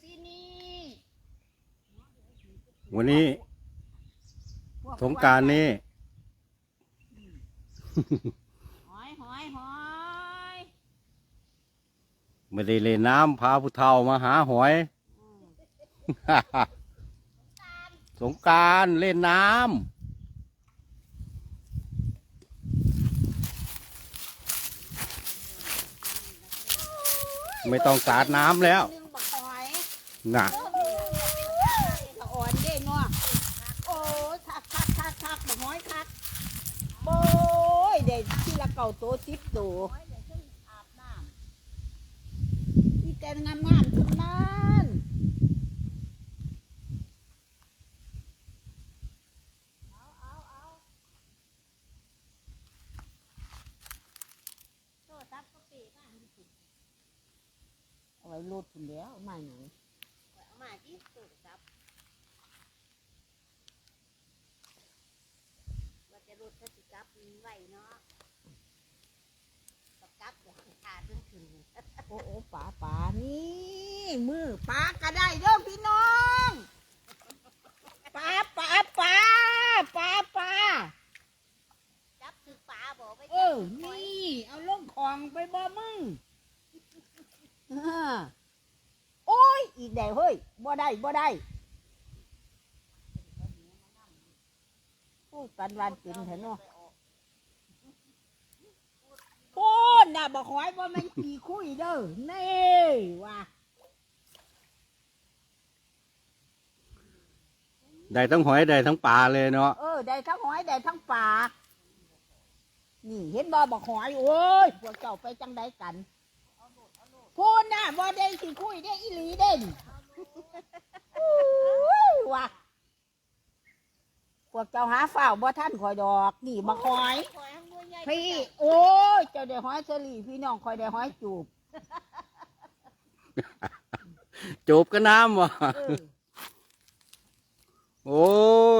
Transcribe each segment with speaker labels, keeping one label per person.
Speaker 1: สินี่
Speaker 2: วันนี้สงกรารนี้
Speaker 1: หอยหอยหอย
Speaker 2: ไม่ได้เล่นน้ำพาผู้เฒ่ามาหาหอย
Speaker 1: อืม
Speaker 2: สงกรารเล่นน้ำไม่ต้องสาดน้ำแล้ว
Speaker 1: นึ่งบักหอย
Speaker 2: น่ะ
Speaker 1: สะอ่อนเด้เนาะโอ้ยคักคักคักคักบักหอยคักโอ้ยเด็กที่ละเก่าโตสิบตัวมีแต่งามงามทั้งนั้นเอาไว้รูดคุณแล้วมาหนู
Speaker 3: มาที่สุดครับว่าจะรถถ้าสิกลับไหวเนาะกับกลับเดี๋ยวขาดเพิ่งถึง
Speaker 1: โอ้โอ้ป๋าป๋านี่มือป๋าก็ได้เด้อพี่น้องป๋าป๋าป๋าป๋าป๋า
Speaker 3: จับถึกป่าบอกไป
Speaker 1: เออนี่ เอาลงของไปบ่มึงเออโอ้ ยอีกแล้วเฮ้ยบ่ได้บ่ได้พูดกันวันเป็นเถอะเนาะพูดน่ะบอกหอยว่ามันขี่คุยเด้อนี่ว่ะ
Speaker 2: ได้ทั้งหอยได้ทั้งปลาเลยเนาะ
Speaker 1: เออได้ทั้งหอยได้ทั้งปลานี่เห็นบ่บอกหอยโอ้ยพวกเจ้าไปจังใดกัน พูดน่ะบ่ได้สิคุยได้อีหลีเด่นอุ้ยว่ะพวกเจ้าหาฝ้าวบ่ท่านคอยดอกนี่บักหอย
Speaker 3: คอยข้างบนใหญ่
Speaker 1: พี่ โอ้ย เจ้าได้หอยเสลีพี่น้องคอยได้หอยจูบ
Speaker 2: จูบกับน้ำวะ
Speaker 1: เออ
Speaker 2: โอ้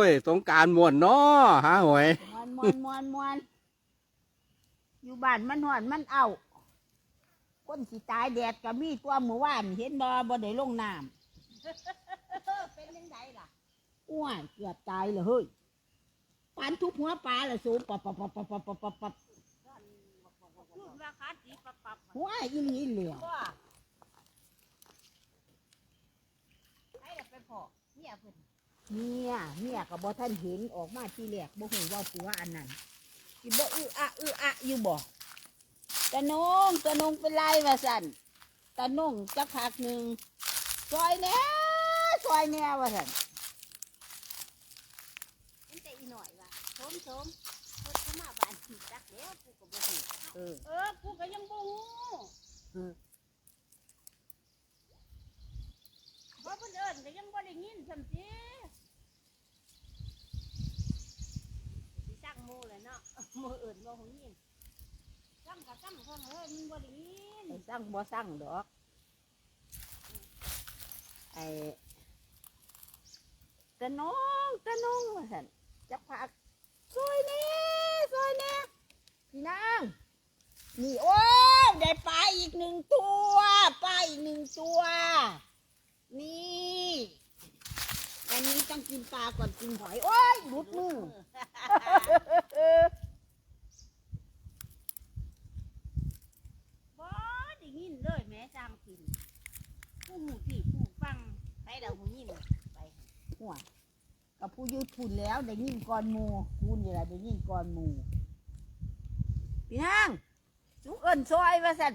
Speaker 2: ย สงกรารม่วนเนาะหาหอย
Speaker 1: มวนมวนมวนมวนอยู่บ้านมันหอนมันเอา คนสิตายแดดก็มีตัวหมู่ว่านเห็นบ่บ่ได้ลงน้ำ
Speaker 3: เป็นยังไงล่ะ
Speaker 1: อ้วนเกือบตายเลยเฮ้ยปานทุบหัวปลาเลยสูปับปับปับปับปับปับปับปับ
Speaker 3: พูดว่าขาดสีปับปับ
Speaker 1: หัวอีหลีเหลือ
Speaker 3: ว่าให้เราไปพอเนี่ยเพิ่น
Speaker 1: เนี่ยเนี่ยกับบ่ท่านเห็นออกมาที่แรกบ่หูว่าผัวอันนั้นสิบ่อื้ออะอื้ออะอยู่บ่ ตะนงตะนงเป็นไรวะสันตะนงจักพักหนึ่งซอยแหน่ซอยแหน่วะสัน
Speaker 3: มันแต่อีหน่อยว่ะสมสมคนเข้ามาบ้านผีจักแล้วกูก็บ่ฮู้
Speaker 1: เออ
Speaker 3: เออกูก็ยังบ่ฮู้
Speaker 1: เออ
Speaker 3: เพราะเพิ่นเอิ้นก็ยังบ่ได้ยินซั่นติสิซักหมู่เลยเนาะหมู่อื่นบ่ฮู้ยิน ซ้ำก็ซ้ำคนเอ้ยมึงบ่ได้ยิน
Speaker 1: ไอ้สร้างบ่สร้างดอก ไอ้ตะนงตะนงวะสันจักพักซอยแหน่ซอยแหน่พี่นางนี่โอ้ได้ปลาอีกหนึ่งตัวปลาอีกหนึ่งตัว นี่อันนี้ต้องกินปลาก่อนกินหอย โอ้ยหลุดมือ
Speaker 3: บ่ได้ยินเลยแม่จามกินผู้หูผีผู้ฟังไปเดาหูยินไป
Speaker 1: หัวกับผู้อยุทุนแล้วได้ยินก่อนหมูคุณนี่แหละได้ยินก่อนหมูพี่นางสุกเอิญซอยว่าสัน